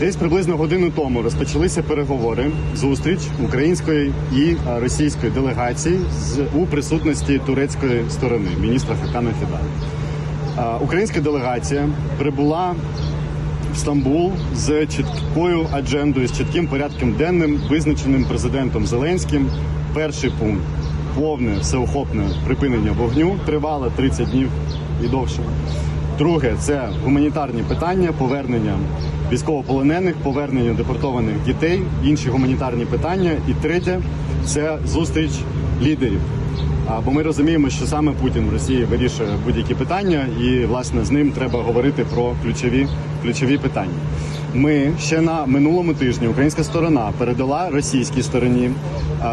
Десь приблизно годину тому розпочалися переговори, зустріч української і е, російської делегацій з у присутності турецької сторони міністра Хакана Фіда. Е, Українська делегація прибула в Стамбул з чіткою аджендою, з чітким порядком денним, визначеним президентом Зеленським. Перший пункт повне всеохопне припинення вогню тривало 30 днів і довше. Друге це гуманітарні питання, повернення військовополонених, повернення депортованих дітей, інші гуманітарні питання. І третє це зустріч лідерів. Бо ми розуміємо, що саме Путін в Росії вирішує будь-які питання, і власне з ним треба говорити про ключові ключові питання. Ми ще на минулому тижні українська сторона передала російській стороні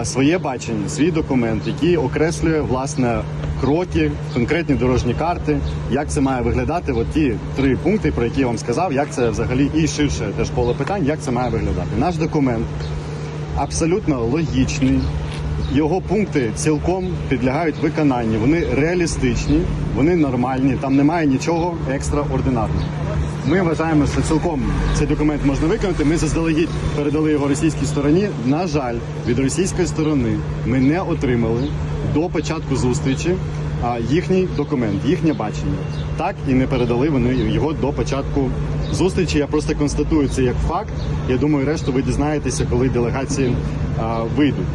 своє бачення, свій документ, який окреслює власне кроки, конкретні дорожні карти, як це має виглядати. От ті три пункти, про які я вам сказав, як це взагалі і ширше теж поле питань, як це має виглядати. Наш документ абсолютно логічний. Його пункти цілком підлягають виконанню. Вони реалістичні, вони нормальні. Там немає нічого екстраординарного. Ми вважаємо, що цілком цей документ можна виконати. Ми заздалегідь передали його російській стороні. На жаль, від російської сторони ми не отримали до початку зустрічі їхній документ, їхнє бачення. Так і не передали вони його до початку зустрічі. Я просто констатую це як факт. Я думаю, решту ви дізнаєтеся, коли делегації вийдуть.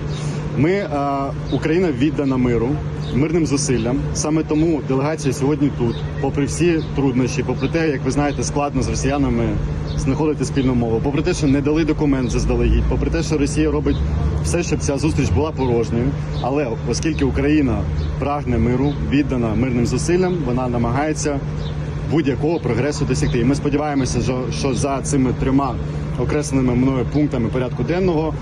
Ми а, Україна віддана миру, мирним зусиллям. Саме тому делегація сьогодні тут, попри всі труднощі, попри те, як ви знаєте, складно з росіянами знаходити спільну мову, попри те, що не дали документ заздалегідь, попри те, що Росія робить все, щоб ця зустріч була порожньою. Але оскільки Україна прагне миру, віддана мирним зусиллям, вона намагається будь-якого прогресу досягти. І ми сподіваємося, що- за цими трьома окресленими мною пунктами порядку денного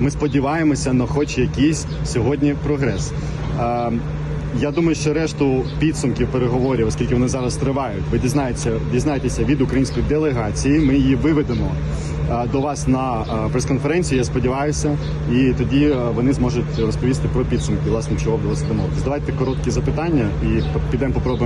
ми сподіваємося на хоч якийсь сьогодні прогрес. Я думаю, що решту підсумків переговорів, оскільки вони зараз тривають, ви дізнаєтеся, дізнаєтеся від української делегації. Ми її виведемо до вас на прес-конференцію. Я сподіваюся, і тоді вони зможуть розповісти про підсумки, власне, чого вдалося домовитися. Давайте короткі запитання і підемо попробуємо.